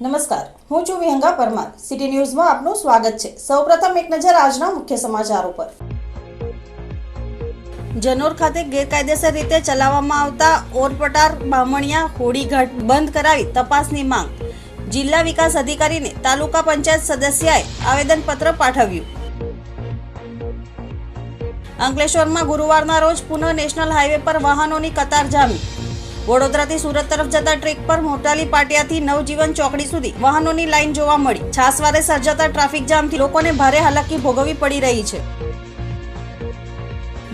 નમસ્કાર. હું છું વિહંગા પરમાર. સિટી ન્યૂઝમાં આપનું સ્વાગત છે. સૌપ્રથમ એક નજર આજના મુખ્ય સમાચારો પર જનોર ખાતે ગેરકાયદેસર રીતે ચલાવવામાં આવતા ઓરપટાર, બામણિયા, હોડીઘાટ બંધ કરાવી તપાસની માંગ. જિલ્લા વિકાસ અધિકારીને તાલુકા પંચાયત સદસ્યાએ આવેદનપત્ર પાઠવ્યું. અંકલેશ્વરમાં ગુરુવારના રોજ પુનઃ નેશનલ હાઈવે પર વાહનોની કતાર જામી. વડોદરાથી સુરત તરફ જતા ટ્રેક પર મોટાલી પાટિયાથી નવજીવન ચોકડી સુધી વાહનોની લાઈન જોવા મળી. છાસવારે સર્જાતા ટ્રાફિક જામથી લોકોને ભારે હાલાકી ભોગવવી પડી રહી છે.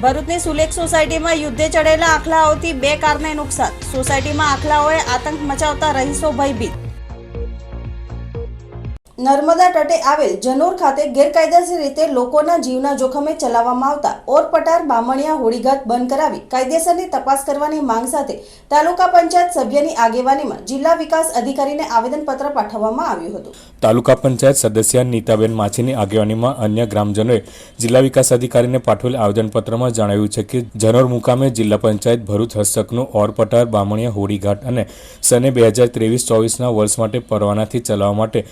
ભરૂચની સુલેખ સોસાયટીમાં યુદ્ધે ચડેલા આખલાઓથી બે કારને નુકસાન. સોસાયટીમાં આખલાઓએ આતંક મચાવતા રહીશો ભયભીત. નર્મદા તટે આવેલ જનોર ખાતે ગેરકાયદેસર રીતે લોકોના જીવના જોખમે ચલાવવામાં આવતા ઓરપટાર બામણિયા હોડીઘાટ બંધ કરાવી કાયદેસરની તપાસ કરવાની માંગ સાથે તાલુકા પંચાયત સભ્યની આગેવાનીમાં જિલ્લા વિકાસ અધિકારીને આવેદનપત્ર પાઠવવામાં આવ્યું હતું. તાલુકા પંચાયત સદસ્ય નીતાબેન માછીની આગેવાનીમાં અન્ય ગ્રામજનોએ જિલ્લા વિકાસ અધિકારીને પાઠવેલ આવેદનપત્રમાં જણાવ્યું છે કે જનોર મુકામે જિલ્લા પંચાયત ભરૂચ હસ્તકનું ઓરપટાર બામણિયા હોડીઘાટ અને સને બે હજાર ત્રેવીસ ચોવીસના વર્ષ માટે પરવાનાથી ચલાવવા માટે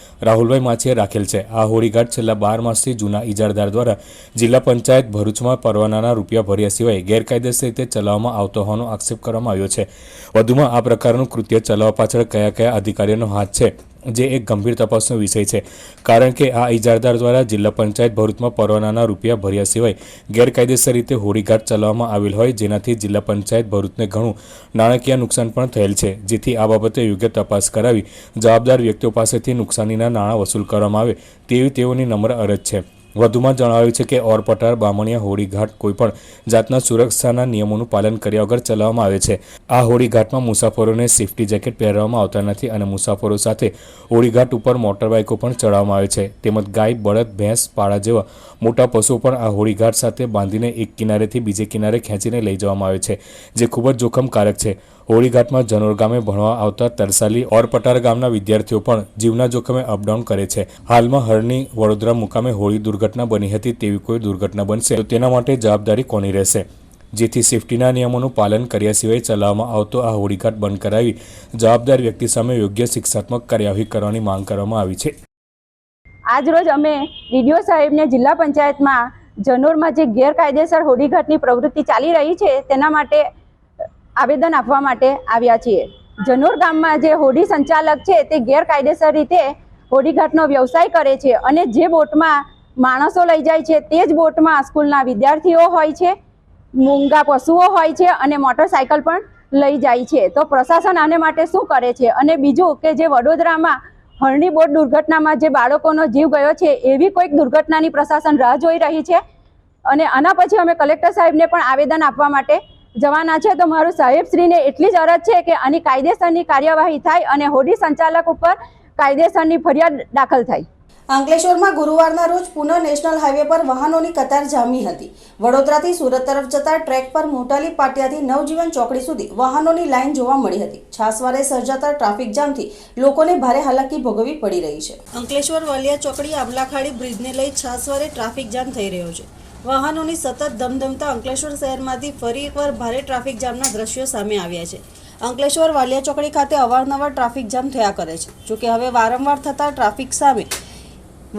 રાહુલભાઈ માછીએ રાખેલ છે. આ હોળીઘાટ છેલ્લા બાર માસથી જૂના ઇજારદાર દ્વારા જિલ્લા પંચાયત ભરૂચમાં પરવાનાના રૂપિયા ભર્યા સિવાય ગેરકાયદેસર રીતે ચલાવવામાં આવતો હોવાનો આક્ષેપ કરવામાં આવ્યો છે. વધુમાં આ પ્રકારનું કૃત્ય ચલાવવા પાછળ કયા કયા અધિકારીઓનો હાથ છે? જે એક ગંભીર તપાસનો વિષય છે. કારણ કે આ ઇજારદાર દ્વારા જિલ્લા પંચાયત ભરૂચમાં પરવાનાના રૂપિયા ભર્યા સિવાય ગેરકાયદેસર રીતે હોડીઘાટ ચલાવવામાં આવેલ હોય, જેનાથી જિલ્લા પંચાયત ભરૂચને ઘણું નાણાકીય નુકસાન પણ થયેલ છે. જેથી આ બાબતે યોગ્ય તપાસ કરાવી જવાબદાર વ્યક્તિઓ પાસેથી નુકસાનીના નાણાં વસૂલ કરવામાં આવે તેવી તેઓની નમ્ર અરજ છે. વધુમાં જણાવ્યું છે કે ઓરપટાર, બામણિયા, હોળીઘાટ કોઈપણ જાતના સુરક્ષાના નિયમોનું પાલન કર્યા વગર ચલાવવામાં આવે છે. આ હોળીઘાટમાં મુસાફરોને સેફટી જેકેટ પહેરવામાં આવતા નથી અને મુસાફરો સાથે હોળીઘાટ ઉપર મોટરબાઇકો પણ ચડાવવામાં આવે છે. તેમજ ગાય, બળદ, ભેંસ, પાળા જેવા મોટા પશુઓ પણ આ હોડીઘાટ સાથે બાંધીને એક કિનારેથી બીજે કિનારે ખેંચીને લઈ જવામાં આવે છે, જે ખૂબ જ જોખમકારક છે. હોળીઘાટમાં જનોર ગામે ભણવા આવતા તરસાલી ઓરપટાર ગામના વિદ્યાર્થીઓ પણ જીવના જોખમે અપડાઉન કરે છે. હાલમાં હરની વડોદરા મુકામે હોળી દુર્ઘટના બની હતી તેવી કોઈ દુર્ઘટના બનશે તો તેના માટે જવાબદારી કોની રહેશે? જેથી સેફટીના નિયમોનું પાલન કર્યા સિવાય ચલાવવામાં આવતો આ હોળીઘાટ બંધ કરાવી જવાબદાર વ્યક્તિ સામે યોગ્ય શિક્ષાત્મક કાર્યવાહી કરવાની માંગ કરવામાં આવી છે. આજરોજ અમે ડીડીઓ સાહેબને જિલ્લા પંચાયતમાં જનોરમાં જે ગેરકાયદેસર હોડીઘાટની પ્રવૃત્તિ ચાલી રહી છે, તેના માટે આવેદન આપવા માટે આવ્યા છીએ. જનોર ગામમાં જે હોડી સંચાલક છે, તે ગેરકાયદેસર રીતે હોડીઘાટનો વ્યવસાય કરે છે અને જે બોટમાં માણસો લઈ જાય છે, તે જ બોટમાં સ્કૂલના વિદ્યાર્થીઓ હોય છે, મૂંગા પશુઓ હોય છે અને મોટરસાયકલ પણ લઈ જાય છે. તો પ્રશાસન આને માટે શું કરે છે? અને બીજું કે જે વડોદરામાં હરણી બોટ દુર્ઘટનામાં જે બાળકોનો જીવ ગયો છે, એવી કોઈક દુર્ઘટનાની પ્રશાસન રાહ જોઈ રહી છે. અને આના પછી અમે કલેક્ટર સાહેબને પણ આવેદન આપવા માટે જવાના છે. તો મારું સાહેબશ્રીને એટલી જ અરજ છે કે આની કાયદેસરની કાર્યવાહી થાય અને હોડી સંચાલક ઉપર કાયદેસરની ફરિયાદ દાખલ થાય. અંકલેશ્વરમાં ગુરુવારના રોજ પુનઃ નેશનલ હાઈવે પર વાહનોની કતાર જામી હતી. વડોદરાથી સુરત તરફ જતા ટ્રેક પર મોટાલી પાટિયાથી નવજીવન ચોકડી સુધી વાહનોની લાઈન જોવા મળી હતી. છાસવારે સર્જાતા ટ્રાફિક જામથી લોકોને ભારે હાલાકી ભોગવવી પડી રહી છે. અંકલેશ્વર વાલિયા ચોકડી આંબલાખાડી બ્રિજને લઈ છાસવારે ટ્રાફિક જામ થઈ રહ્યો છે. વાહનોની સતત ધમધમતા અંકલેશ્વર શહેરમાંથી ફરી એકવાર ભારે ટ્રાફિક જામના દ્રશ્યો સામે આવ્યા છે. અંકલેશ્વર વાલિયા ચોકડી ખાતે અવારનવાર ટ્રાફિક જામ થયા કરે છે. જોકે હવે વારંવાર થતા ટ્રાફિક સામે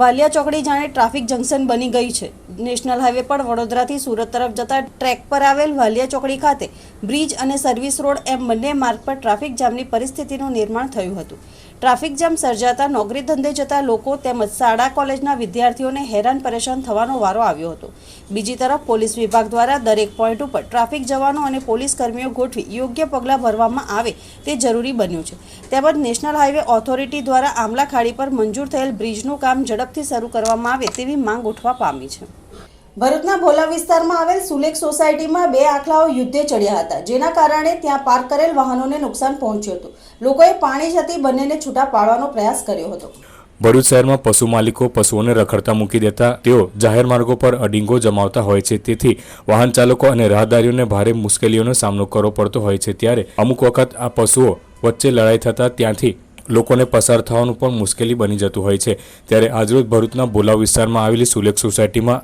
વાલિયા ચોકડી જાણે ટ્રાફિક જંકશન બની ગઈ છે. નેશનલ હાઈવે પર વડોદરાથી સુરત તરફ જતા ટ્રેક પર આવેલ વાલિયા ચોકડી ખાતે બ્રિજ અને સર્વિસ રોડ એમ બંને માર્ગ પર ટ્રાફિક જામની પરિસ્થિતિનું નિર્માણ થયું હતું. ટ્રાફિક જામ સર્જાતા નોકરી ધંધે જતા લોકો તેમજ શાળા કોલેજના વિદ્યાર્થીઓને હેરાન પરેશાન થવાનો વારો આવ્યો હતો. બીજી તરફ પોલીસ વિભાગ દ્વારા દરેક પોઈન્ટ ઉપર ટ્રાફિક જવાનો અને પોલીસ કર્મીઓ ગોઠવી યોગ્ય પગલાં ભરવામાં આવે તે જરૂરી બન્યું છે. તેમજ નેશનલ હાઈવે ઓથોરિટી દ્વારા આમલા ખાડી પર મંજૂર થયેલ બ્રિજનું કામ ઝડપથી શરૂ કરવામાં આવે તેવી માંગ ઉઠવા પામી છે. ભરૂચના ભોલા વિસ્તારમાં આવેલ સુલેખ સોસાયટીમાં બે આખલાઓ યુદ્ધે ચડ્યા હતા, જેના કારણે ત્યાં પાર્ક કરેલ વાહનોને નુકસાન પહોંચ્યું હતું. લોકોએ પાણી જતી બંનેને છૂટા પાડવાનો પ્રયાસ કર્યો હતો. ભરૂચ શહેરમાં પશુ માલિકો પશુઓને રખડતા મૂકી દેતા તેઓ જાહેર માર્ગો પર અડીંગો જમાવતા હોય છે. તેથી વાહન ચાલકો અને રાહદારીઓને ભારે મુશ્કેલીઓનો સામનો કરવો પડતો હોય છે. ત્યારે અમુક વખત આ પશુઓ વચ્ચે લડાઈ થતાં ત્યાંથી લોકોને પસાર થવાનું પણ મુશ્કેલી બની જતું હોય છે. ત્યારે આજરોજ ભરૂચના બોલાવ વિસ્તારમાં આવેલી સુલેખ સોસાયટીમાં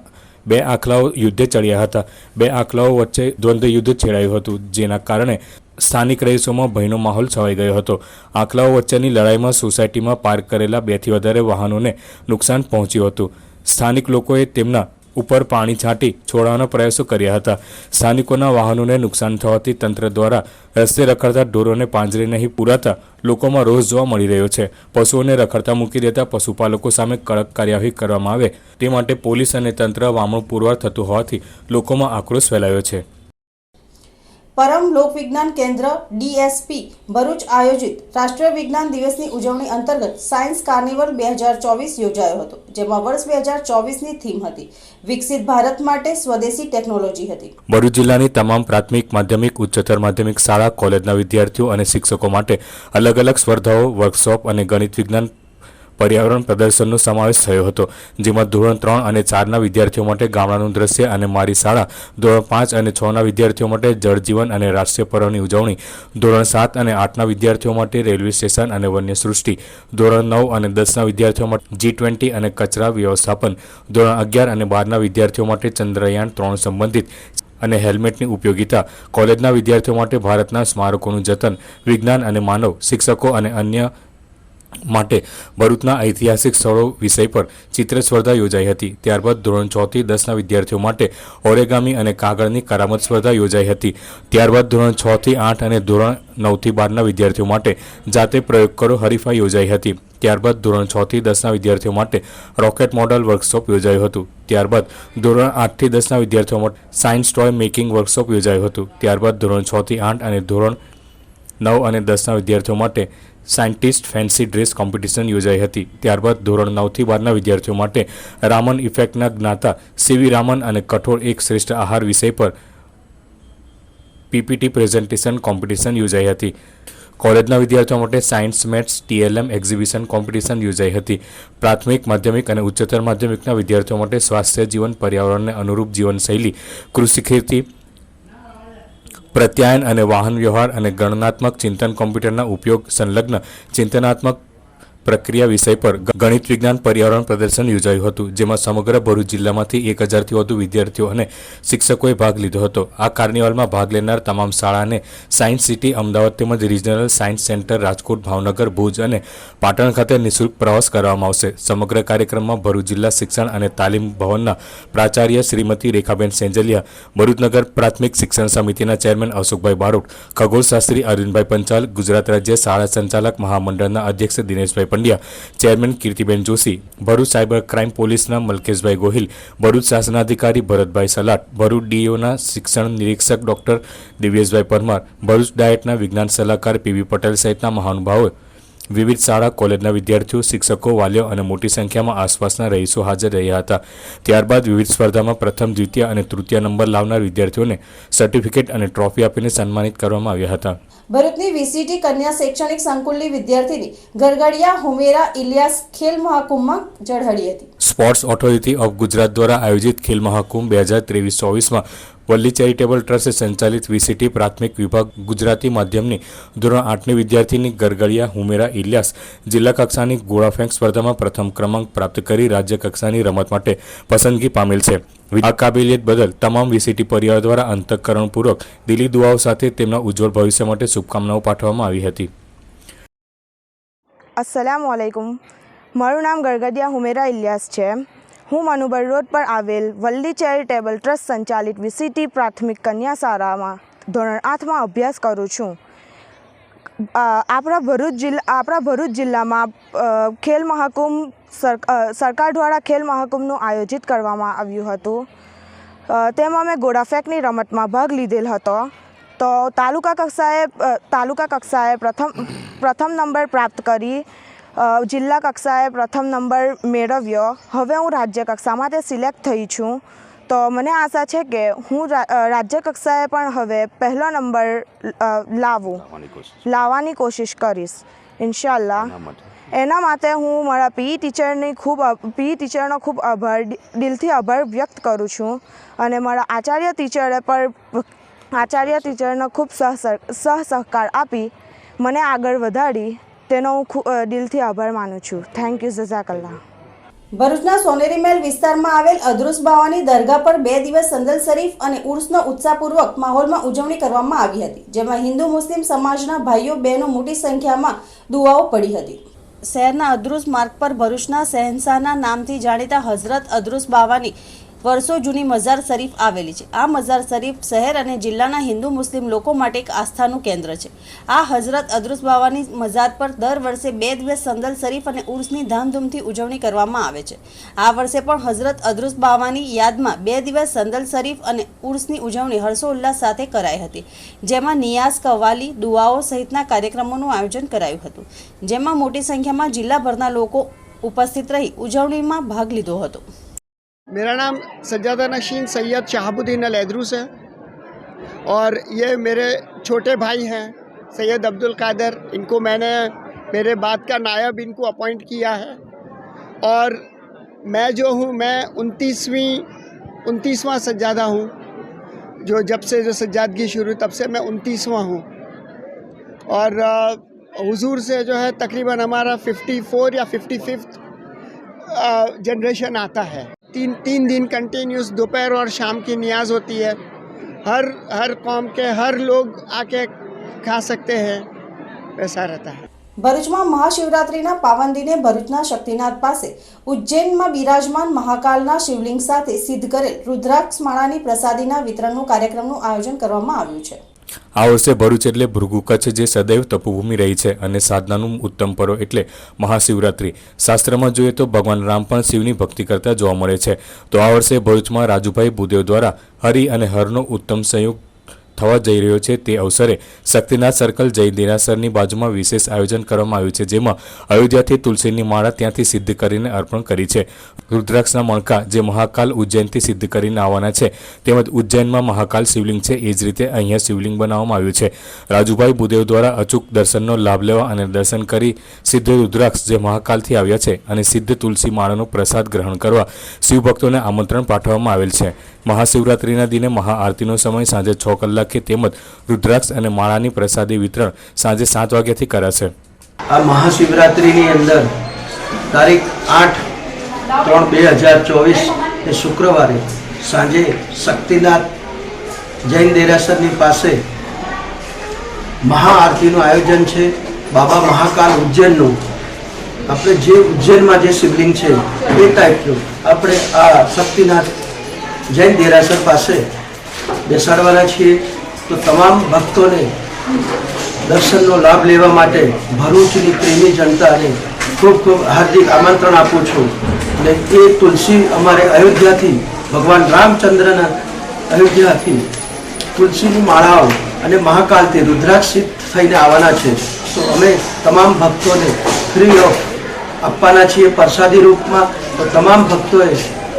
બે આખલાઓ યુદ્ધે ચડ્યા હતા. બે આખલાઓ વચ્ચે દ્વંદ્વ યુદ્ધ છેડાયું હતું, જેના કારણે સ્થાનિક રહીશોમાં ભયનો માહોલ છવાઈ ગયો હતો. આખલાઓ વચ્ચેની લડાઈમાં સોસાયટીમાં પાર્ક કરેલા બેથી વધારે વાહનોને નુકસાન પહોંચ્યું હતું. સ્થાનિક લોકોએ તેમના ઉપર પાણી છાંટી છોડવાના પ્રયાસો કર્યા હતા. સ્થાનિકોના વાહનોને નુકસાન થવાથી તંત્ર દ્વારા રસ્તે રખડતા ઢોરોને પાંજરે નહીં પુરાતા લોકોમાં રોષ જોવા મળી રહ્યો છે. પશુઓને રખડતા મૂકી દેતા પશુપાલકો સામે કડક કાર્યવાહી કરવામાં આવે તે માટે પોલીસ અને તંત્ર વામણું પુરવાર થતું હોવાથી લોકોમાં આક્રોશ ફેલાયો છે. પરમ લોકવિજ્ઞાન કેન્દ્ર, ડીએસપી, ભરૂચ આયોજિત રાષ્ટ્રીય વિજ્ઞાન દિવસની ઉજવણી અંતર્ગત સાયન્સ કાર્નિવલ બે હજાર ચોવીસ યોજાયો હતો, જેમાં વર્ષ બે હજાર ચોવીસની થીમ હતી, વિકસિત ભારત માટે સ્વદેશી ટેકનોલોજી હતી. ભરૂચ જિલ્લાની તમામ પ્રાથમિક, માધ્યમિક, ઉચ્ચતર માધ્યમિક શાળા, કોલેજના વિદ્યાર્થીઓ અને શિક્ષકો માટે અલગ અલગ સ્પર્ધાઓ, વર્કશોપ અને ગણિત વિજ્ઞાન પર્યાવરણ પ્રદર્શનનો સમાવેશ થયો હતો, જેમાં ધોરણ ત્રણ અને ચારના વિદ્યાર્થીઓ માટે ગામડાનું દ્રશ્ય અને મારી શાળા, ધોરણ પાંચ અને છના વિદ્યાર્થીઓ માટે જળજીવન અને રાષ્ટ્રીય પર્વની ઉજવણી, ધોરણ સાત અને આઠના વિદ્યાર્થીઓ માટે રેલવે સ્ટેશન અને વન્ય સૃષ્ટિ ધોરણ નવ અને દસના વિદ્યાર્થીઓ માટે જી ટ્વેન્ટી અને કચરા વ્યવસ્થાપન, ધોરણ અગિયાર અને બારના વિદ્યાર્થીઓ માટે ચંદ્રયાન ત્રણ સંબંધિત અને હેલ્મેટની ઉપયોગિતા, કોલેજના વિદ્યાર્થીઓ માટે ભારતના સ્મારકોનું જતન, વિજ્ઞાન અને માનવ, શિક્ષકો અને અન્ય માટે ભરૂચના ઐતિહાસિક સ્થળો વિષય પર ચિત્ર સ્પર્ધા યોજાઈ હતી. ત્યારબાદ ધોરણ છથી દસના વિદ્યાર્થીઓ માટે ઓરેગામી અને કાગળની કરામત સ્પર્ધા યોજાઈ હતી. ત્યારબાદ ધોરણ છથી આઠ અને ધોરણ નવથી બારના વિદ્યાર્થીઓ માટે જાતે પ્રયોગ કરો હરીફાઈ યોજાઈ હતી. ત્યારબાદ ધોરણ છથી દસના વિદ્યાર્થીઓ માટે રોકેટ મોડલ વર્કશોપ યોજાયું હતું. ત્યારબાદ ધોરણ આઠથી દસના વિદ્યાર્થીઓ માટે સાયન્સ ટોય મેકિંગ વર્કશોપ યોજાયું હતું. ત્યારબાદ ધોરણ છથી આઠ અને ધોરણ નવ અને દસના વિદ્યાર્થીઓ માટે સાયન્ટિસ્ટ ફેન્સી ડ્રેસ કોમ્પિટિશન યોજાઈ હતી. ત્યારબાદ ધોરણ નવથી બારના વિદ્યાર્થીઓ માટે રામન ઇફેક્ટના જ્ઞાતા સીવી રામન અને કઠોળ એક શ્રેષ્ઠ આહાર વિષય પર પીપીટી પ્રેઝન્ટેશન કોમ્પિટિશન યોજાઈ હતી. કોલેજના વિદ્યાર્થીઓ માટે science, maths, TLM exhibition competition યોજાઈ હતી. પ્રાથમિક, માધ્યમિક અને ઉચ્ચતર માધ્યમિકના વિદ્યાર્થીઓ માટે સ્વાસ્થ્ય, જીવન, પર્યાવરણને અનુરૂપ જીવનશૈલી, કૃષિ ખેતી પ્રત્યાયન અને વાહન વ્યવહાર અને ગણનાત્મક ચિંતન કોમ્પ્યુટરના ઉપયોગ સંલગ્ન ચિંતનાત્મક પ્રક્રિયા વિષય પર ગણિત વિજ્ઞાન પર્યાવરણ પ્રદર્શન યોજાયું હતું, જેમાં સમગ્ર ભરૂચ જિલ્લામાંથી એક હજારથી વધુ વિદ્યાર્થીઓ અને શિક્ષકોએ ભાગ લીધો હતો. આ કાર્નિવલમાં ભાગ લેનાર તમામ શાળાને સાયન્સ સિટી, અમદાવાદ તેમજ regional science centre, Rajkot, Bhavnagar, Bhuj અને પાટણ ખાતે નિઃશુલ્ક પ્રવાસ કરવામાં આવશે. સમગ્ર કાર્યક્રમમાં ભરૂચ જિલ્લા શિક્ષણ અને તાલીમ ભવનના પ્રાચાર્ય શ્રીમતી રેખાબેન સેંજલિયા, ભરૂચનગર પ્રાથમિક શિક્ષણ સમિતિના ચેરમેન અશોકભાઈ બારોટ, ખગોળશાસ્ત્રી અરવિંદભાઈ પંચાલ, ગુજરાત રાજ્ય શાળા સંચાલક મહામંડળના અધ્યક્ષ Dineshbhai Pandya chairman Kirtiben Joshi, Bharuch cyber crime પોલીસના મલકેશભાઈ ગોહિલ, ભરૂચ શાસનાધિકારી ભરતભાઈ સલાટ, ભરૂચ ડીઓના શિક્ષણ નિરીક્ષક ડોક્ટર દિવ્યેશભાઈ પરમાર, ભરૂચ ડાયટના વિજ્ઞાન સલાહકાર પીવી પટેલ સહિતના મહાનુભાવો. વિવિધ શાળા, કોલેજના વિદ્યાર્થીઓ, શિક્ષકો, વાલીઓ અને મોટી સંખ્યામાં આસપાસના રહીશો હાજર રહ્યા હતા. ત્યારબાદ વિવિધ સ્પર્ધામાં પ્રથમ, દ્વિતીય અને તૃતીય નંબર લાવનાર વિદ્યાર્થીઓને સર્ટિફિકેટ અને ટ્રોફી આપીને સન્માનિત કરવામાં આવ્યા હતા. ભરૂચની વીસીટી કન્યા શૈક્ષણિક સંકુલની વિદ્યાર્થીની ગરગડિયા હુમેરા ઇલિયાસ ખેલ મહાકુંભમાં ઝળહળી હતી. સ્પોર્ટ્સ ઓથોરિટી ઓફ ગુજરાત દ્વારા આયોજિત ખેલ મહાકુંભ બે હજાર ત્રેવીસ ચોવીસમાં વલ્લી ચેરિટેબલ ટ્રસ્ટ સંચાલિત વીસીટી પ્રાથમિક વિભાગ ગુજરાતી માધ્યમની ધોરણ આઠની વિદ્યાર્થીની ગરગડિયા હુમેરા ઇલિયાસ જિલ્લા કક્ષાની ગોળાફેંક સ્પર્ધામાં પ્રથમ ક્રમાંક પ્રાપ્ત કરી રાજ્ય કક્ષાની રમત માટે પસંદગી પામેલ છે. આ કાબેલિયત બદલ તમામ વીસીટી પરિવાર દ્વારા અંતઃકરણપૂર્વક દિલી દુઆઓ સાથે તેમના ઉજ્જવળ ભવિષ્ય માટે શુભકામનાઓ પાઠવવામાં આવી હતી. અસલામ વાલેકુમ મારું નામ ગરગડિયા હુમેરા ઇલિયાસ છે. હું મનુબર રોડ પર આવેલ વલ્લી ચેરિટેબલ ટ્રસ્ટ સંચાલિત વીસીટી પ્રાથમિક કન્યા શાળામાં ધોરણ આઠમાં અભ્યાસ કરું છું. આપણા ભરૂચ જિલ્લા આપણા ભરૂચ જિલ્લામાં ખેલ મહાકુંભ સર સરકાર દ્વારા ખેલ મહાકુંભનું આયોજિત કરવામાં આવ્યું હતું. તેમાં મેં ગોળાફેંકની રમતમાં ભાગ લીધેલ હતો. તો તાલુકા કક્ષાએ તાલુકા કક્ષાએ પ્રથમ પ્રથમ નંબર પ્રાપ્ત કરી જિલ્લા કક્ષાએ પ્રથમ નંબર મેળવ્યો. હવે હું રાજ્ય કક્ષામાં તે સિલેક્ટ થઈ છું. તો મને આશા છે કે હું રાજ્ય કક્ષાએ પણ હવે પહેલો નંબર લાવું. લાવવાની કોશિશ. કરીશ ઇન્શાલ્લાહ એના માટે. હું મારા પીઈ ટીચરની ખૂબ પીઈ ટીચરનો ખૂબ આભાર દિલથી આભાર વ્યક્ત કરું છું. અને મારા આચાર્ય ટીચરે પણ આચાર્ય ટીચરનો ખૂબ સહ સહ સહકાર આપી મને આગળ વધારી તેનો હું ખૂબ દિલથી આભાર માનું છું. થેન્ક યુ જઝાકલ્લા ભરૂચના સોનેરી મહેલ વિસ્તારમાં આવેલ અદરુસ બાવાની દરગાહ પર બે દિવસ સંદલ શરીફ અને ઉર્સનો ઉત્સાહપૂર્વક માહોલમાં ઉજવણી કરવામાં આવી હતી, જેમાં હિન્દુ મુસ્લિમ સમાજના ભાઈઓ, બહેનો મોટી સંખ્યામાં દુઆઓ પડી હતી. શહેરના અદૃશ માર્ગ પર ભરૂચના શહેનશાહના નામથી જાણીતા હઝરત અદરુસ બાવાની વર્ષો જૂની મઝાર શરીફ આવેલી છે. આ મઝાર શરીફ શહેર અને જિલ્લાના હિન્દુ મુસ્લિમ લોકો માટે એક આસ્થાનું કેન્દ્ર છે. આ હઝરત અદરુસ બાવાની મઝાર પર દર વર્ષે બે દિવસ સંદલ શરીફ અને ઉર્સની ધામધૂમથી ઉજવણી કરવામાં આવે છે. આ વર્ષે પણ હઝરત અદરુસ બાવાની યાદમાં બે દિવસ સંદલ શરીફ અને ઉર્સની ઉજવણી હર્ષોલ્લાસ સાથે કરાઈ હતી. જેમાં નિયાઝ કવાલી, દુઆઓ સહિતના કાર્યક્રમોનું આયોજન કરાયું હતું. જેમાં મોટી સંખ્યામાં જિલ્લાભરના લોકો ઉપસ્થિત રહી ઉજવણીમાં ભાગ લીધો હતો. मेरा नाम सज्जादा नशीन सैयद शहाबुद्दीन अल एदरूस है और ये मेरे छोटे भाई हैं, सैयद अब्दुल कादर। इनको मैंने मेरे बाद का नायब इनको अपॉइंट किया है। और मैं जो हूँ, मैं उनतीसवीं, उनतीसवां सज्जादा हूँ। जो जब से, जो सज्जादगी शुरू, तब से मैं उनतीसवां हूँ। और हुजूर से जो है, तकरीबन हमारा 54 या 55th जनरेशन आता है। तीन तीन दिन कंटिन्यूस दोपहर और शाम की न्याज होती है हर हर कौम के हर लोग आके खा सकते हैं वैसा रहता है ભરૂચમાં મહાશિવરાત્રિના પાવન દિને ભરૂચના શક્તિનાથ પાસે ઉજ્જૈનમાં બિરાજમાન મહાકાલના શિવલિંગ સાથે સિદ્ધ કરેલ રુદ્રાક્ષ માળાની પ્રસાદીના વિતરણનું કાર્યક્રમનું આયોજન કરવામાં આવ્યું છે આ વર્ષે ભરૂચ એટલે ભૃગુ કચ્છ જે સદૈવ તપુભૂમિ રહી છે અને સાધનાનું ઉત્તમ પર્વ એટલે મહાશિવરાત્રિ. શાસ્ત્રમાં જોઈએ તો ભગવાન રામ પણ શિવની ભક્તિ કરતા જોવા મળે છે. તો આ વર્ષે ભરૂચમાં રાજુભાઈ ભૂદેવ દ્વારા હરિ અને હરનો ઉત્તમ સંયોગ થવા જઈ રહ્યો છે તે અવસરે શક્તિનાથ સર્કલ જય દેરાસરની બાજુમાં વિશેષ આયોજન કરવામાં આવ્યું છે, જેમાં અયોધ્યાથી તુલસીની માળા ત્યાંથી સિદ્ધ કરીને અર્પણ કરી છે. રુદ્રાક્ષના મણકા જે મહાકાલ ઉજ્જૈનથી સિદ્ધ કરીને આવવાના છે, તેમજ ઉજ્જૈનમાં મહાકાલ શિવલિંગ છે, એ જ રીતે અહીંયા શિવલિંગ બનાવવામાં આવ્યું છે. રાજુભાઈ ભૂદેવ દ્વારા અચૂક દર્શનનો લાભ લેવા અને દર્શન કરી સિદ્ધ રુદ્રાક્ષ જે મહાકાલથી આવ્યા છે અને સિદ્ધ તુલસી માળાનો પ્રસાદ ગ્રહણ કરવા શિવભક્તોને આમંત્રણ પાઠવવામાં આવેલ છે. મહાશિવરાત્રિના દિને મહાઆરતીનો સમય સાંજે છ કલાકે તેમજ રુદ્રાક્ષ અને માળાની પ્રસાદી વિતરણ સાંજે સાત વાગ્યાથી કરાશે. આ મહાશિવરાત્રિની અંદર તારીખ આઠ ત્રણ બે હજાર ચોવીસ શુક્રવારે સાંજે શક્તિનાથ જૈન દેરાસરની પાસે મહાઆરતીનું આયોજન છે. બાબા મહાકાલ ઉજ્જૈનનું. આપણે જે ઉજ્જૈનમાં જે શિવલિંગ છે, એ ટાઈપનું આપણે આ શક્તિનાથ જૈન દેરાસર પાસે બેસાડવાના છીએ. તો તમામ ભક્તોને દર્શનનો લાભ લેવા માટે ભરૂચની પ્રેમી જનતાને ખૂબ ખૂબ હાર્દિક આમંત્રણ આપું છું. અને એ તુલસી અમારે અયોધ્યાથી ભગવાન રામચંદ્રના અયોધ્યાથી તુલસીની માળાઓ અને મહાકાલથી રુદ્રાક્ષિત થઈને આવવાના છે. તો અમે તમામ ભક્તોને ફ્રી ઓફ આપવાના છીએ પ્રસાદી રૂપમાં. તો તમામ ભક્તોએ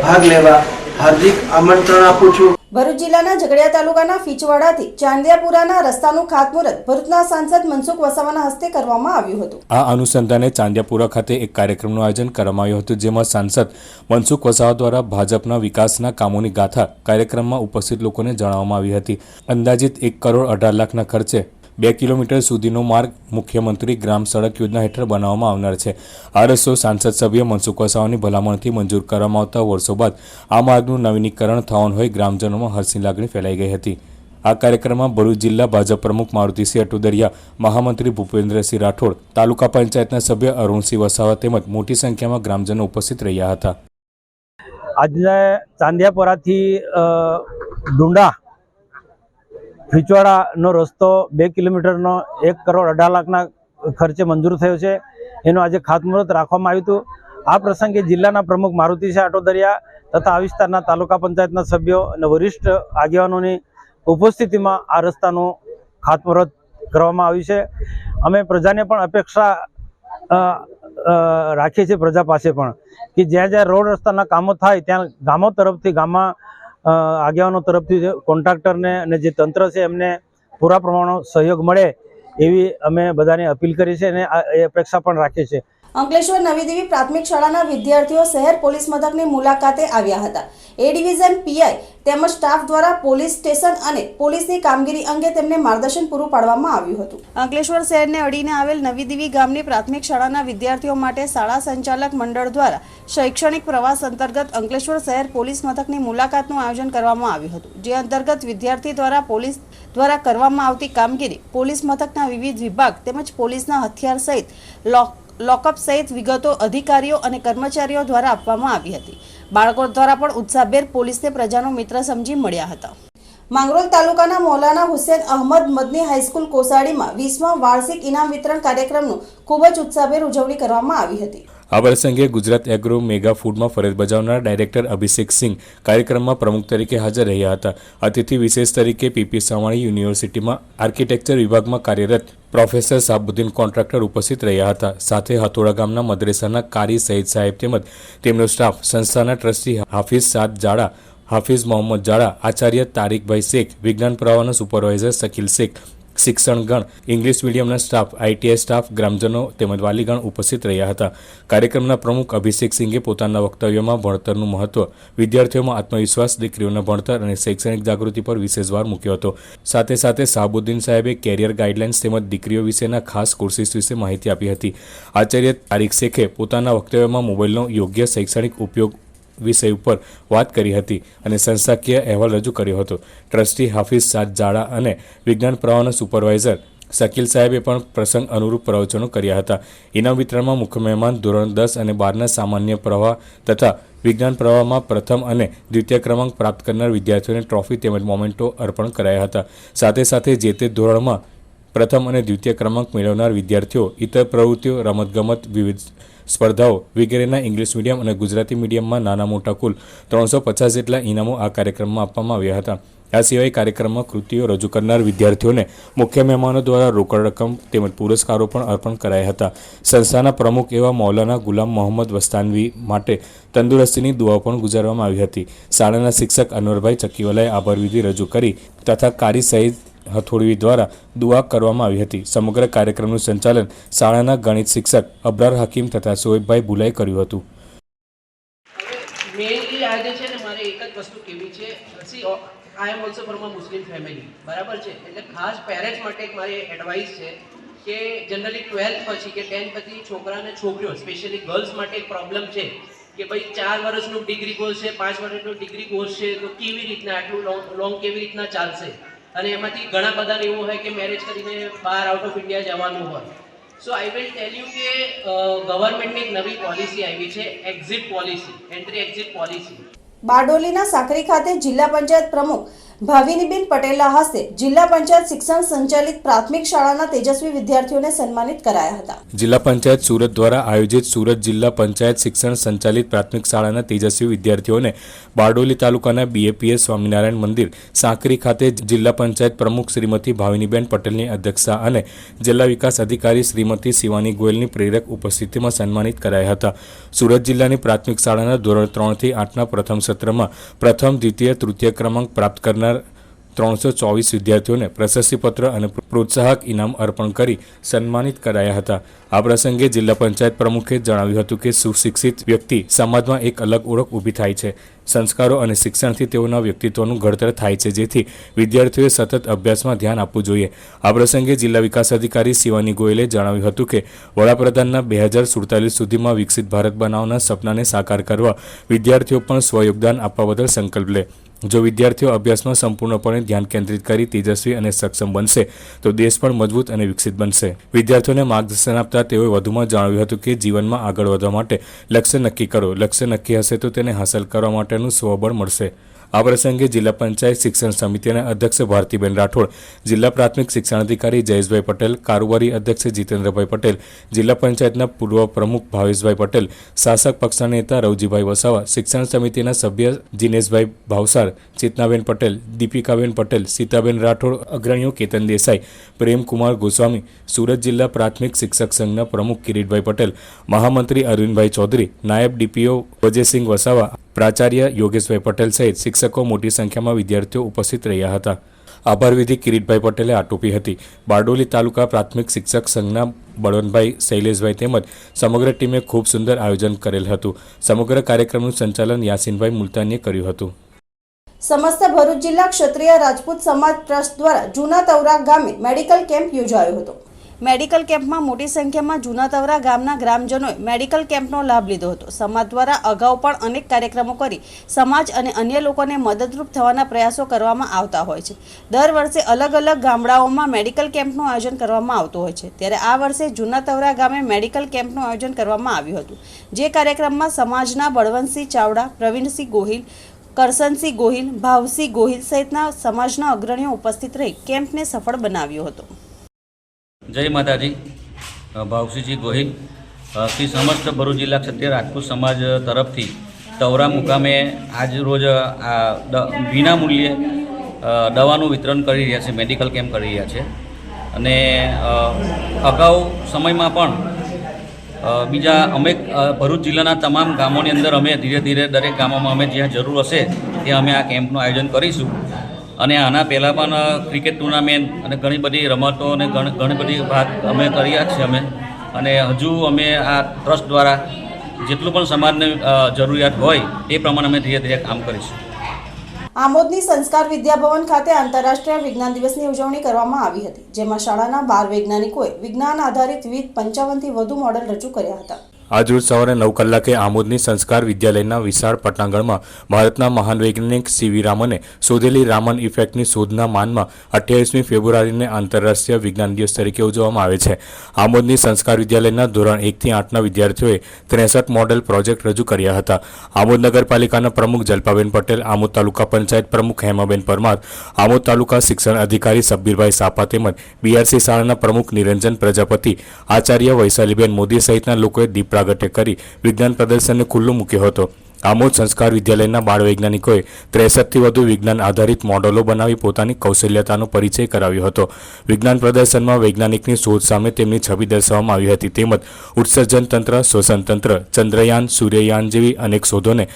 ભાગ લેવા હાર્દિક આમંત્રણ આપું છું. ભરૂચ જિલ્લાના ઝઘડિયા તાલુકાના ફીચવાડાથી ચાંદિયાપુરાના રસ્તાનું ખાતમુહૂર્ત ભરૂચના સાંસદ મનસુખ વસાવાના હસ્તે કરવામાં આવ્યું હતું. આ અનુસંધાને ચાંદિયાપુરા ખાતે એક કાર્યક્રમનું આયોજન કરવામાં આવ્યું હતું જેમાં સાંસદ મનસુખ વસાવા દ્વારા ભાજપના વિકાસના કામોની ગાથા કાર્યક્રમમાં ઉપસ્થિત લોકોને જણાવવામાં આવી હતી. અંદાજિત એક કરોડ અઢાર લાખના ખર્ચે બે કિલોમીટર સુધીનો માર્ગ મુખ્યમંત્રી ગ્રામ સડક યોજના હેઠળ બનાવવામાં આવનાર છે. આ રસ્તો સાંસદ સભ્ય મનસુખ વસાવાની ભલામણથી મંજૂર કરવામાં આવતા વર્ષો બાદ આ માર્ગનું નવીનીકરણ થવાનું હોય ગ્રામજનોમાં હર્ષની લાગણી ફેલાઈ ગઈ હતી. આ કાર્યક્રમમાં ભરૂચ જિલ્લા ભાજપ પ્રમુખ મારુતિસિંહ અટુદરિયા, મહામંત્રી ભૂપેન્દ્રસિંહ રાઠોડ, તાલુકા પંચાયતના સભ્ય અરુણસિંહ વસાવા તેમજ મોટી સંખ્યામાં ગ્રામજનો ઉપસ્થિત રહ્યા હતા. આજના ચાંદિયાપોરાથી ડુંડા ફીચવાડાનો રસ્તો બે કિલોમીટરનો એક કરોડ અઢાર લાખના ખર્ચે મંજૂર થયો છે. એનું આજે ખાતમુહૂર્ત રાખવામાં આવ્યું હતું. આ પ્રસંગે જિલ્લાના પ્રમુખ મારુતિ શાહ આટોદરિયા તથા આ વિસ્તારના તાલુકા પંચાયતના સભ્યો અને વરિષ્ઠ આગેવાનોની ઉપસ્થિતિમાં આ રસ્તાનું ખાતમુહૂર્ત કરવામાં આવ્યું છે. અમે પ્રજાને પણ અપેક્ષા રાખીએ છીએ પ્રજા પાસે પણ કે જ્યાં જ્યાં રોડ રસ્તાના કામો થાય ત્યાં ગામો તરફથી ગામમાં આગેવાનો તરફથી કોન્ટ્રાક્ટરને અને જે તંત્ર છે એમને પૂરા પ્રમાણનો સહયોગ મળે એવી અમે બધાને અપીલ કરી છે અને એ અપેક્ષા પણ રાખીએ છીએ અંકલેશ્વર નવી દેવી પ્રાથમિક શાળાના વિદ્યાર્થીઓ શહેર પોલીસ મથકની મુલાકાતે આવ્યા હતા. એ ડિવિઝન પીઆઈ તેમજ સ્ટાફ દ્વારા પોલીસ સ્ટેશન અને પોલીસની કામગીરી અંગે તેમને માર્ગદર્શન પૂરું પાડવામાં આવ્યું હતું. અંકલેશ્વર શહેરને અડીને આવેલ નવી દેવી ગામની પ્રાથમિક શાળાના વિદ્યાર્થીઓ માટે શાળા સંચાલક મંડળ દ્વારા શૈક્ષણિક પ્રવાસ અંતર્ગત અંકલેશ્વર શહેર પોલીસ મથકની મુલાકાતનું આયોજન કરવામાં આવ્યું હતું, જે અંતર્ગત વિદ્યાર્થી દ્વારા પોલીસ દ્વારા કરવામાં આવતી કામગીરી પોલીસ મથકના વિવિધ વિભાગ તેમજ પોલીસના હથિયાર સહિત લોક લોકઅપ સહિત વિગતો અધિકારીઓ અને કર્મચારીઓ દ્વારા આપવામાં આવી હતી. બાળકો દ્વારા પણ ઉત્સાહભેર પોલીસને પ્રજાનો મિત્ર સમજી મળ્યા હતા. માંગરોલ તાલુકાના મૌલાના હુસેન અહમદ મદની હાઈસ્કૂલ કોસાડીમાં વીસમા વાર્ષિક ઇનામ વિતરણ કાર્યક્રમનું ખૂબ જ ઉત્સાહભેર ઉજવણી કરવામાં આવી હતી. આ પ્રસંગે ગુજરાત એગ્રો મેગા ફૂડમાં ફરજ બજાવનાર ડાયરેક્ટર અભિષેક સિંહ કાર્યક્રમમાં પ્રમુખ તરીકે હાજર રહ્યા હતા. અતિથિ વિશેષ તરીકે પીપી સવાણી યુનિવર્સિટીમાં આર્કિટેક્ચર વિભાગમાં કાર્યરત પ્રોફેસર સાબુદ્દીન કોન્ટ્રાક્ટર ઉપસ્થિત રહ્યા હતા. સાથે હથોડા ગામના મદ્રેસાના કારી સઈદ સાહેબ તેમજ તેમનો સ્ટાફ સંસ્થાના ટ્રસ્ટી હાફિઝ સાદ જાડા હાફિઝ મોહમ્મદ જાડા, આચાર્ય તારીકભાઈ શેખ, વિજ્ઞાન પ્રવાહના સુપરવાઇઝર શકીલ શેખ, શિક્ષણગણ, ઇંગ્લિશ મીડિયમના સ્ટાફ, આઈટીઆઈ સ્ટાફ, ગ્રામજનો તેમજ વાલીગણ ઉપસ્થિત રહ્યા હતા. કાર્યક્રમના પ્રમુખ અભિષેક સિંઘે પોતાના વક્તવ્યમાં ભણતરનું મહત્વ, વિદ્યાર્થીઓમાં આત્મવિશ્વાસ, દીકરીઓના ભણતર અને શૈક્ષણિક જાગૃતિ પર વિશેષ ભાર મૂક્યો હતો. સાથે સાથે શાહબુદ્દીન સાહેબે કેરિયર ગાઈડલાઇન્સ તેમજ દીકરીઓ વિશેના ખાસ કોર્સિસ વિશે માહિતી આપી હતી. આચાર્ય તારીખ શેખે પોતાના વક્તવ્યમાં મોબાઈલનો યોગ્ય શૈક્ષણિક ઉપયોગ વિષય ઉપર વાત કરી હતી અને સંસ્થાકીય અહેવાલ રજૂ કર્યો હતો. ટ્રસ્ટી હાફિઝ સાદ જાડા અને વિજ્ઞાન પ્રવાહના સુપરવાઇઝર શકીલ સાહેબે પણ પ્રસંગ અનુરૂપ પ્રવચનો કર્યા હતા. ઇનામ વિતરણમાં મુખ્ય મહેમાન ધોરણ દસ અને બારના સામાન્ય પ્રવાહ તથા વિજ્ઞાન પ્રવાહમાં પ્રથમ અને દ્વિતીય ક્રમાંક પ્રાપ્ત કરનાર વિદ્યાર્થીઓને ટ્રોફી તેમજ મોમેન્ટો અર્પણ કરાયા હતા. સાથે સાથે જે તે ધોરણમાં પ્રથમ અને દ્વિતીય ક્રમાંક મેળવનાર વિદ્યાર્થીઓ, ઇતર પ્રવૃત્તિઓ, રમતગમત, વિવિધ સ્પર્ધાઓ વગેરેના ઇંગ્લિશ મીડિયમ અને ગુજરાતી મીડિયમમાં નાના મોટા કુલ ત્રણસો પચાસ જેટલા ઇનામો આ કાર્યક્રમમાં આપવામાં આવ્યા હતા. આ સિવાય કાર્યક્રમમાં કૃતિઓ રજૂ કરનાર વિદ્યાર્થીઓને મુખ્ય મહેમાનો દ્વારા રોકડ રકમ તેમજ પુરસ્કારો પણ અર્પણ કરાયા હતા. સંસ્થાના પ્રમુખ એવા મૌલાના ગુલામ મોહમ્મદ વસ્તાનવી માટે તંદુરસ્તીની દુઆઓ પણ ગુજારવામાં આવી હતી. શાળાના શિક્ષક અનવરભાઈ ચક્કીવાલાએ આભાર વિધિ રજૂ કરી તથા કારી સહિત હથોડવી દ્વારા દુઆ કરવામાં આવી હતી. સમગ્ર કાર્યક્રમનું સંચાલન શાળાના ગણિત શિક્ષક અબ્રાર હકીમ તથા સોએબભાઈ ભુલાએ કર્યું હતું. મેઇનલી આ જે છે ને મારે એક જ વસ્તુ કેવી છે? I am also from a Muslim family બરાબર છે? એટલે ખાસ પેરેન્ટ્સ માટે એક મારી એડવાઇસ છે કે જનરલી ટ્વેલ્થ પછી કે ટેન્થ પછી છોકરા અને છોકરીઓ સ્પેશિયલી ગર્લ્સ માટે એક પ્રોબ્લેમ છે કે ભાઈ ચાર વર્ષનું ડિગ્રી કોર્સ છે પાંચ વર્ષનું ડિગ્રી કોર્સ છે તો કેવી રીતના આટલું લોંગ કેવી રીતના ચાલશે? અને એમાંથી ઘણા બધાને એવું હોય કે મેરેજ કરીને બહાર આઉટ ઓફ ઇન્ડિયા જવાનું હોય. So I will tell you કે ગવર્મેન્ટની એક નવી પોલિસી આવી છે exit policy entry exit policy બારડોલીના Sakri ખાતે જિલ્લા પંચાયત પ્રમુખ ભાવિનીબેન પટેલના હસ્તે જિલ્લા પંચાયત શિક્ષણ સંચાલિત પ્રાથમિક શાળાના તેજસ્વી વિદ્યાર્થીઓને સન્માનિત કરાયા હતા. જિલ્લા પંચાયત સુરત દ્વારા આયોજિત સુરત જિલ્લા પંચાયત શિક્ષણ સંચાલિત પ્રાથમિક શાળાના તેજસ્વી વિદ્યાર્થીઓને બારડોલી તાલુકાના બીએપીએસ સ્વામિનારાયણ મંદિર, સાંકરી ખાતે જિલ્લા પંચાયત પ્રમુખ શ્રીમતી ભાવિનીબેન પટેલની અધ્યક્ષતા અને જિલ્લા વિકાસ અધિકારી શ્રીમતી શિવાની ગોયલની પ્રેરક ઉપસ્થિતિમાં સન્માનિત કરાયા હતા. સુરત જિલ્લાની પ્રાથમિક શાળાના ધોરણ ત્રણથી આઠના પ્રથમ સત્રમાં પ્રથમ, દ્વિતીય, તૃતીય ક્રમાંક પ્રાપ્ત કરનાર ત્રણસો ચોવીસ વિદ્યાર્થીઓને પ્રશસ્તિપત્ર અને પ્રોત્સાહક ઇનામ અર્પણ કરી સન્માનિત કરાયા હતા. આ પ્રસંગે જિલ્લા પંચાયત પ્રમુખે જણાવ્યું હતું કે સુશિક્ષિત વ્યક્તિ સમાજમાં એક અલગ ઓળખ ઊભી થાય છે. સંસ્કારો અને શિક્ષણથી તેઓના વ્યક્તિત્વનું ઘડતર થાય છે. જેથી વિદ્યાર્થીઓએ સતત અભ્યાસમાં ધ્યાન આપવું જોઈએ. આ પ્રસંગે જિલ્લા વિકાસ અધિકારી શિવાની ગોયલે જણાવ્યું હતું કે, વડાપ્રધાનના બે હજાર સુડતાલીસ સુધીમાં વિકસિત ભારત બનાવવાના સપનાને સાકાર કરવા વિદ્યાર્થીઓ પણ સ્વયોગદાન આપવા બદલ સંકલ્પ લે. જો વિદ્યાર્થીઓ અભ્યાસમાં સંપૂર્ણપણે ધ્યાન કેન્દ્રિત કરી તેજસ્વી અને સક્ષમ બનશે, તો દેશ પણ મજબૂત અને વિકસિત બનશે. વિદ્યાર્થીઓને માર્ગદર્શન આપતા તેઓએ વધુમાં જણાવ્યું હતું કે જીવનમાં આગળ વધવા માટે લક્ષ્ય નક્કી કરો. લક્ષ્ય નક્કી હશે તો તેને હાંસલ કરવા માટેનું સ્વબળ મળશે. આ પ્રસંગે જિલ્લા પંચાયત શિક્ષણ સમિતિના અધ્યક્ષ ભારતીબેન રાઠોડ, જિલ્લા પ્રાથમિક શિક્ષણાધિકારી જયેશભાઈ પટેલ, કારોબારી અધ્યક્ષ જીતેન્દ્રભાઈ પટેલ, જિલ્લા પંચાયતના પૂર્વ પ્રમુખ ભાવેશભાઈ પટેલ, શાસક પક્ષના નેતા રવજીભાઈ વસાવા, શિક્ષણ સમિતિના સભ્ય જીનેશભાઈ ભાવસાર, ચેતનાબેન પટેલ, દીપિકાબેન પટેલ, સીતાબેન રાઠોડ, અગ્રણીઓ કેતન દેસાઈ, પ્રેમકુમાર ગોસ્વામી, સુરત જિલ્લા પ્રાથમિક શિક્ષક સંઘના પ્રમુખ કિરીટભાઈ પટેલ, મહામંત્રી અરવિંદભાઈ ચૌધરી, નાયબ ડીપીઓ વજયસિંહ વસાવા પ્રાચાર્ય યોગેશભાઈ પટેલ સહિત શિક્ષકો મોટી સંખ્યામાં વિદ્યાર્થીઓ ઉપસ્થિત રહ્યા હતા. આભાર વિધિ કિરીટભાઈ પટેલે આટોપી હતી. બારડોલી તાલુકા પ્રાથમિક શિક્ષક સંઘના બળવંતભાઈ શૈલેષભાઈ તેમજ સમગ્ર ટીમે ખૂબ સુંદર આયોજન કરેલ હતું. સમગ્ર કાર્યક્રમનું સંચાલન યાસીનભાઈ મુલતાનીએ કર્યું હતું. સમસ્ત ભરૂચ જિલ્લા ક્ષત્રિય રાજપૂત સમાજ ટ્રસ્ટ દ્વારા જૂના તવરા ગામે મેડિકલ કેમ્પ યોજાયો હતો. મેડિકલ કેમ્પમાં મોટી સંખ્યામાં જૂના તવરા ગામના ગ્રામજનોએ મેડિકલ કેમ્પનો લાભ લીધો હતો. સમાજ દ્વારા અગાઉ પણ અનેક કાર્યક્રમો કરી સમાજ અને અન્ય લોકોને મદદરૂપ થવાના પ્રયાસો કરવામાં આવતા હોય છે. દર વર્ષે અલગ અલગ ગામડાઓમાં મેડિકલ કેમ્પનું આયોજન કરવામાં આવતું હોય છે. ત્યારે આ વર્ષે જૂના તવરા ગામે મેડિકલ કેમ્પનું આયોજન કરવામાં આવ્યું હતું. જે કાર્યક્રમમાં સમાજના બળવંતસિંહ ચાવડા, પ્રવીણસિંહ ગોહિલ કરસનસિંહ ગોહિલ, ભાવસિંહ ગોહિલ સહિતના સમાજના અગ્રણીઓ ઉપસ્થિત રહી કેમ્પને સફળ બનાવ્યો હતો. જય માતાજી. ભાવસીજી ગોહિલ. શ્રી સમસ્ત ભરૂચ જિલ્લા ક્ષત્રિય રાજપૂત સમાજ તરફથી તવરા મુકામે આજ રોજ આ વિના મૂલ્યે દવાનું વિતરણ કરી રહ્યા છે, મેડિકલ કેમ્પ કરી રહ્યા છે. અને અગાઉ સમયમાં પણ બીજા અમે ભરૂચ જિલ્લાના તમામ ગામોની અંદર અમે ધીરે ધીરે દરેક ગામોમાં અમે જ્યાં જરૂર હશે, ત્યાં અમે આ કેમ્પનું આયોજન કરીશું. અને આના પહેલાં પણ ક્રિકેટ ટુર્નામેન્ટ અને ઘણી બધી રમતો અને ઘણી બધી ભાગ અમે કર્યા છે અમે. અને હજુ અમે આ ટ્રસ્ટ દ્વારા જેટલું પણ સમાજને જરૂરિયાત હોય એ પ્રમાણે અમે ધીરે ધીરે કામ કરીશું. આમોદની સંસ્કાર વિદ્યાભવન ખાતે આંતરરાષ્ટ્રીય વિજ્ઞાન દિવસની ઉજવણી કરવામાં આવી હતી, જેમાં શાળાના બાર વૈજ્ઞાનિકોએ વિજ્ઞાન આધારિત વિવિધ પંચાવનથી વધુ મોડેલ રજૂ કર્યા હતા. આજરોજ સવારે નવ કલાકે આમોદની સંસ્કાર વિદ્યાલયના વિશાળ પટાંગણમાં ભારતના મહાન વૈજ્ઞાનિક સીવી રામને શોધેલી રામન ઇફેક્ટની શોધના માનમાં અઠ્યાવીસમી ફેબ્રુઆરીને આંતરરાષ્ટ્રીય વિજ્ઞાન દિવસ તરીકે ઉજવવામાં આવે છે. આમોદની સંસ્કાર વિદ્યાલયના ધોરણ એકથી આઠના વિદ્યાર્થીઓએ ત્રેસઠ મોડેલ પ્રોજેક્ટ રજૂ કર્યા હતા. આમોદ નગરપાલિકાના પ્રમુખ જલ્પાબેન પટેલ, આમોદ તાલુકા પંચાયત પ્રમુખ હેમાબેન પરમાર, આમોદ તાલુકા શિક્ષણ અધિકારી સબ્બીરભાઈ સાપા તેમજ બીઆરસી શાળાના પ્રમુખ નિરંજન પ્રજાપતિ, આચાર્ય વૈશાલીબેન મોદી સહિતના લોકોએ દીપ પ્રાગટ્ય કરી વિજ્ઞાન પ્રદર્શનને ખુલ્લું મૂક્યો હતો. આમોદ સંસ્કાર વિદ્યાલયના બાળ વૈજ્ઞાનિકોએ ત્રેસઠથી વધુ વિજ્ઞાન આધારિત મોડેલો બનાવી પોતાની કૌશલ્યતાનો પરિચય કરાવ્યો હતો. વિજ્ઞાન પ્રદર્શનમાં વૈજ્ઞાનિકની શોધ સામે તેમની છબી દર્શાવવામાં આવી હતી. તેમજ ઉત્સર્જન તંત્ર શ્વસન તંત્ર ચંદ્રયાન, સૂર્યયાન જેવી અનેક શોધોને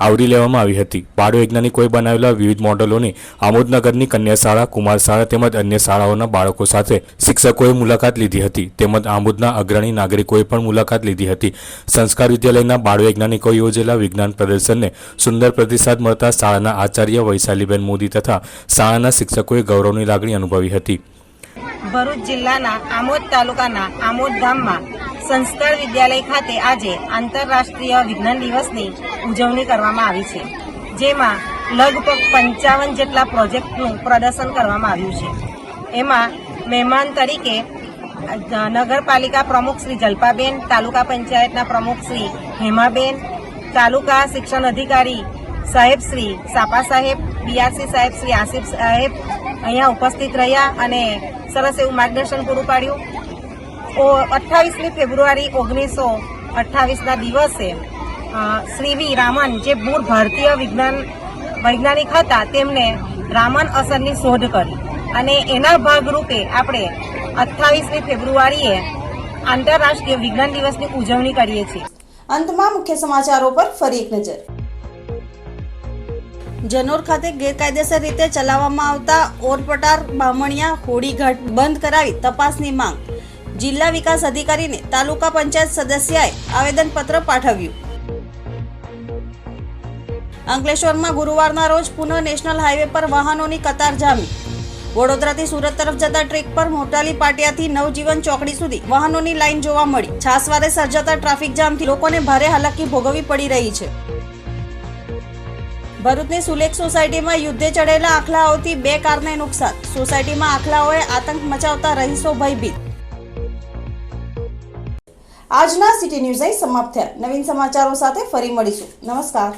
આવરી લેવામાં આવી હતી. બાળ વૈજ્ઞાનિકોએ બનાવેલા વિવિધ મોડલોની આમોદનગરની કન્યા શાળા કુમાર શાળા તેમજ અન્ય શાળાઓના બાળકો સાથે શિક્ષકોએ મુલાકાત લીધી હતી. તેમજ આમોદના અગ્રણી નાગરિકોએ પણ મુલાકાત લીધી હતી. સંસ્કાર વિદ્યાલયના બાળ વૈજ્ઞાનિકોએ યોજેલા વિજ્ઞાન પ્રદર્શનને સુંદર પ્રતિસાદ મળતા શાળાના આચાર્ય વૈશાલીબેન મોદી તથા શાળાના શિક્ષકોએ ગૌરવની લાગણી અનુભવી હતી. ભરૂચ જિલ્લાના આમોદ તાલુકાના આમોદ ગામમાં સંસ્કાર વિદ્યાલય ખાતે આજે આંતરરાષ્ટ્રીય વિજ્ઞાન દિવસની ઉજવણી કરવામાં આવી છે, જેમાં લગભગ પંચાવન જેટલા પ્રોજેક્ટનું પ્રદર્શન કરવામાં આવ્યું છે. એમાં મહેમાન તરીકે નગરપાલિકા પ્રમુખ શ્રી જલ્પાબેન, તાલુકા પંચાયતના પ્રમુખ શ્રી હેમાબેન, તાલુકા શિક્ષણ અધિકારી સાહેબ શ્રી, સાપા સાહેબ, બીઆરસી સાહેબ શ્રી, આસિફ સાહેબ અહીંયા ઉપસ્થિત રહ્યા અને સરસ એવું માર્ગદર્શન પૂરું પાડ્યું. અઠ્ઠાવીસમી ફેબ્રુઆરી ઓગણીસો અઠ્ઠાવીસના દિવસે શ્રી વી રામન જે મૂળ ભારતીય વિજ્ઞાન, વૈજ્ઞાનિક હતા તેમને રામન અસરની શોધ કરી. અને એના ભાગરૂપે આપણે અઠ્ઠાવીસમી ફેબ્રુઆરીએ આંતરરાષ્ટ્રીય વિજ્ઞાન દિવસની ઉજવણી કરીએ છીએ. અંતમાં મુખ્ય સમાચારો પર ફરી એક નજર. જનોર ખાતે ગેરકાયદેસર રીતે ચલાવવામાં આવતા ઓરપટાર, બામણિયા હોડીઘાટ બંધ કરાવી તપાસની માંગ. જિલ્લા વિકાસ અધિકારીને તાલુકા પંચાયત સદસ્યએ આવેદનપત્ર પાઠવ્યું. અંકલેશ્વરમાં ગુરુવારના રોજ પુનઃ નેશનલ હાઈવે પર વાહનોની કતાર જામી. વડોદરાથી સુરત તરફ જતા ટ્રેક પર મોટાલી પાટિયાથી નવજીવન ચોકડી સુધી વાહનોની લાઈન જોવા મળી. છાસવારે સર્જાતા ટ્રાફિક જામથી લોકોને ભારે હાલાકી ભોગવવી પડી રહી છે. ભરૂચની સુલેખ સોસાયટીમાં યુદ્ધે ચડેલા આખલાઓથી બે કારને નુકસાન. સોસાયટીમાં આખલાઓએ આતંક મચાવતા રહીશો ભયભીત. આજના સિટી ન્યૂઝ અહીં સમાપ્ત થયા. નવીન સમાચારો સાથે ફરી મળીશું. નમસ્કાર.